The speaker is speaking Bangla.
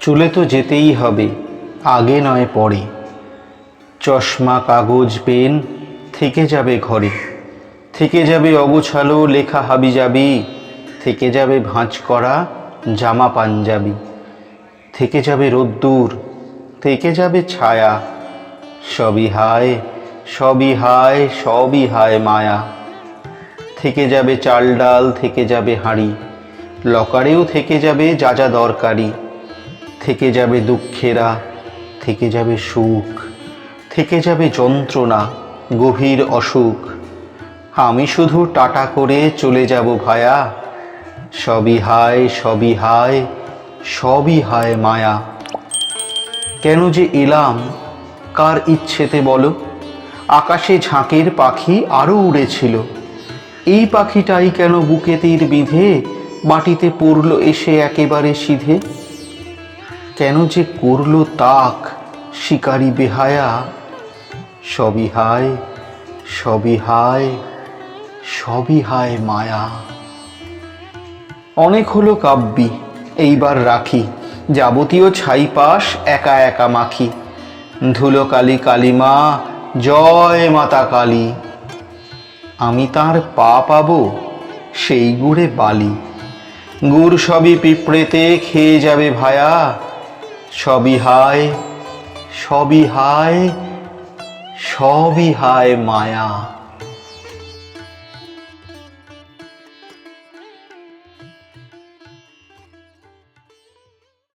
চলে তো যেতেই হবে, আগে নয় পরে। চশমা, কাগজ, পেন, থেকে যাবে ঘরে। থেকে যাবে অগোছালো লেখা হাবি যাবি থেকে যাবে ভাঁজ করা জামা পাঞ্জাবি। থেকে যাবে রোদ্দুর, থেকে যাবে ছায়া, সবই হায় সবই হায় সবই হায় মায়া। থেকে যাবে চাল ডাল, থেকে যাবে হাঁড়ি, লকারেও থেকে যাবে যা যা দরকারি। থেকে যাবে দুঃখেরা, থেকে যাবে সুখ, থেকে যাবে যন্ত্রণা, গভীর অসুখ। আমি শুধু টাটা করে চলে যাব ভায়া। সবই হায় সবই হায় সবই হায় মায়া। কেন যে এলাম, কার ইচ্ছেতে বলো? আকাশে ঝাঁকের পাখি আরও উড়েছিল এই পাখিটাই কেন বুকে তীর বিঁধে, মাটিতে পড়ল এসে একেবারে সিধে? কেন যে করল তাক, শিকারি বেহায়া? সবই হায় সবই হায় সবই হায় মায়া। অনেক হলো কাব্যি, এইবার রাখি, যাবতীয় ছাইপাশ একা একা মাখি। ধুলো কালী কালিমা জয় মাতা কালী। আমি তার পা পাবো সেই গুড়ে বালি। গুড় সবই পিঁপড়েতে খেয়ে যাবে ভায়া। সবই হায় সবই হায় সবই হায় মায়া।